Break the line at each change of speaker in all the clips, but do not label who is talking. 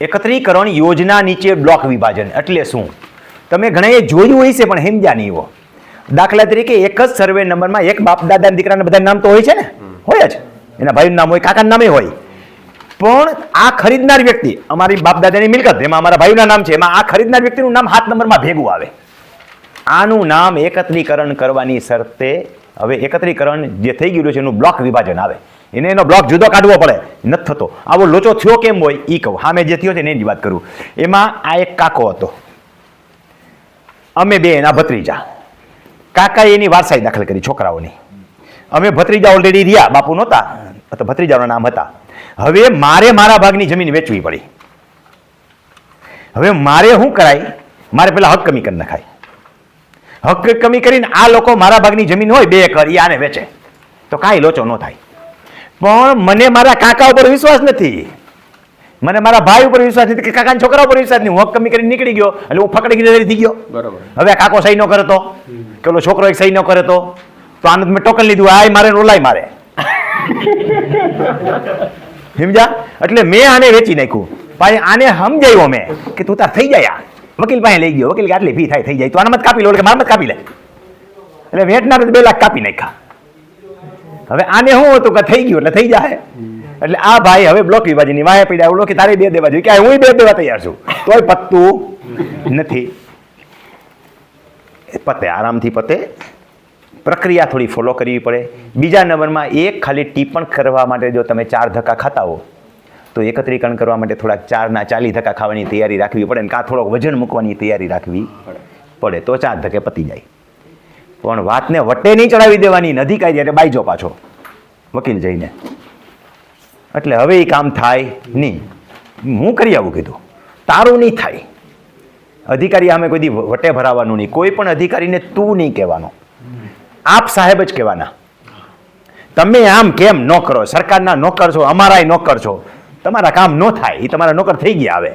એકત્રીકરણ યોજના નીચે બ્લોક વિભાજન. એટલે શું? તમે ઘણાએ જોયું હોય છે પણ સમજ્યા નહીં દાખલા તરીકે એક જ સર્વે નંબરમાં એક બાપ દાદા દીકરાના બધા નામ તો હોય છે ને? હોય જ. એના ભાઈનું નામ હોય, કાકાનું નામે હોય. પણ આ ખરીદનાર વ્યક્તિ, અમારી બાપ દાદાની મિલકત, એમાં અમારા ભાઈના નામ છે, એમાં આ ખરીદનાર વ્યક્તિનું નામ હાથ નંબરમાં ભેગું આવે. આનું નામ એકત્રીકરણ કરવાની શરતે, હવે એકત્રીકરણ જે થઈ ગયું છે, એનું બ્લોક વિભાજન આવે. એને એનો બ્લોક જુદો કાઢવો પડે. નથી થતો. આવો લોચો થયો કેમ હોય? એ કહું. સામે જે થયો છે ને એની વાત કરું. એમાં આ એક કાકો હતો. અમે બે એના ભત્રીજા. કાકાએ એની વારસાઈ દાખલ કરી છોકરાઓની. અમે ભત્રીજા ઓલરેડી રહ્યા. બાપુ નહોતા. તો ભત્રીજાના નામ હતા. હવે મારે મારા ભાગની જમીન વેચવી પડી. હવે મારે શું કરાય? મારે પેલા હક કમી કરી નખાય. હક કમી કરીને આ લોકો મારા ભાગની જમીન હોય બે એકર એ આને વેચે. તો કાંઈ લોચો ન થાય. પણ મને મારા કાકા ઉપર વિશ્વાસ નથી. મને મારા ભાઈ ઉપર વિશ્વાસ નથી કે કાકાના છોકરા ઉપર વિશ્વાસ નહીં હું કમી કરીને નીકળી ગયો એટલે હું ફકડી ગઈ થઈ ગયો.
બરાબર.
હવે કાકો સહી ન કરે તો? કે ઓલો છોકરો એક સહી ન કરે તો? તો આને તો મેં ટોકન લીધું આય મારે રોલાય મારે. સમજ્યા? એટલે મેં આને વેચી નાખ્યું. પાછી આને સમજાવ્યો મેં કે તું તાર થઈ જાય આ. વકીલ પાસે લઈ ગયો. વકીલ કે આટલી ફી થાય થઈ જાય. તો આને મત કાપી લો કે મારે મત કાપી લે. એટલે વેટના બે લાખ કાપી નાખ્યા. હવે આને શું હતું કે થઈ ગયું એટલે થઈ જાય એટલે આ ભાઈ હવે બ્લોક વિભાજીની વાહે પડ્યા. ઓલો કે તારે બે દેવા જોઈએ. કે હું બે દેવા તૈયાર છું. તોય પતતું નથી. પતે આરામથી પતે. પ્રક્રિયા થોડી ફોલો કરવી પડે. બીજા નંબરમાં એક ખાલી ટીપણ કરવા માટે જો તમે ચાર ધક્કા ખાતા હો તો એકત્રીકરણ કરવા માટે થોડાક ચારના ચાલી ધક્કા ખાવાની તૈયારી રાખવી પડે ને કાં થોડોક વજન મૂકવાની તૈયારી રાખવી પડે. તો ચાર ધકે પતી જાય. પણ વાતને વટે નહીં ચડાવી દેવાની નથી કાઢી એટલે બાઈજો પાછો, વકીલ જઈને. એટલે હવે એ કામ થાય નહીં. હું કરી આવું કીધું. તારું નહીં થાય. અધિકારી આમે કોઈ દી વટે ભરાવાનું નહીં. કોઈ પણ અધિકારીને તું નહીં કહેવાનો. આપ સાહેબ જ કહેવાના. તમે આમ કેમ ન કરો? સરકારના નોકર છો, અમારાય નોકર છો. તમારા કામ ન થાય. એ તમારા નોકર થઈ ગયા હવે.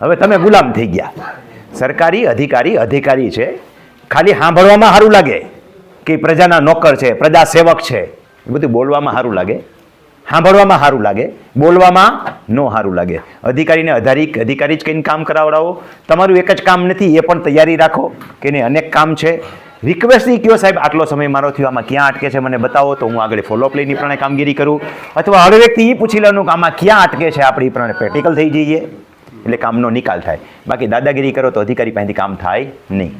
હવે તમે ગુલામ થઈ ગયા. સરકારી અધિકારી અધિકારી છે. ખાલી સાંભળવામાં સારું લાગે કે પ્રજાના નોકર છે પ્રજા સેવક છે, એ બધું બોલવામાં સારું લાગે. સાંભળવામાં સારું લાગે, બોલવામાં ન સારું લાગે. અધિકારીને અધારી અધિકારી જ કહીને કામ કરાવડાવો. તમારું એક જ કામ નથી, એ પણ તૈયારી રાખો કે એને અનેક કામ છે. રિક્વેસ્ટથી કયો સાહેબ, આટલો સમય મારો થયો, આમાં ક્યાં અટકે છે, મને બતાવો તો હું આગળ ફોલોઅપ લઈને એ પ્રમાણે કામગીરી કરું. અથવા હવે વ્યક્તિ એ પૂછી લેવાનું કે આમાં ક્યાં અટકે છે, આપણે એ પ્રમાણે પ્રેક્ટિકલ થઈ જઈએ. એટલે કામનો નિકાલ થાય. બાકી દાદાગીરી કરો તો અધિકારી પાસેથી કામ થાય નહીં.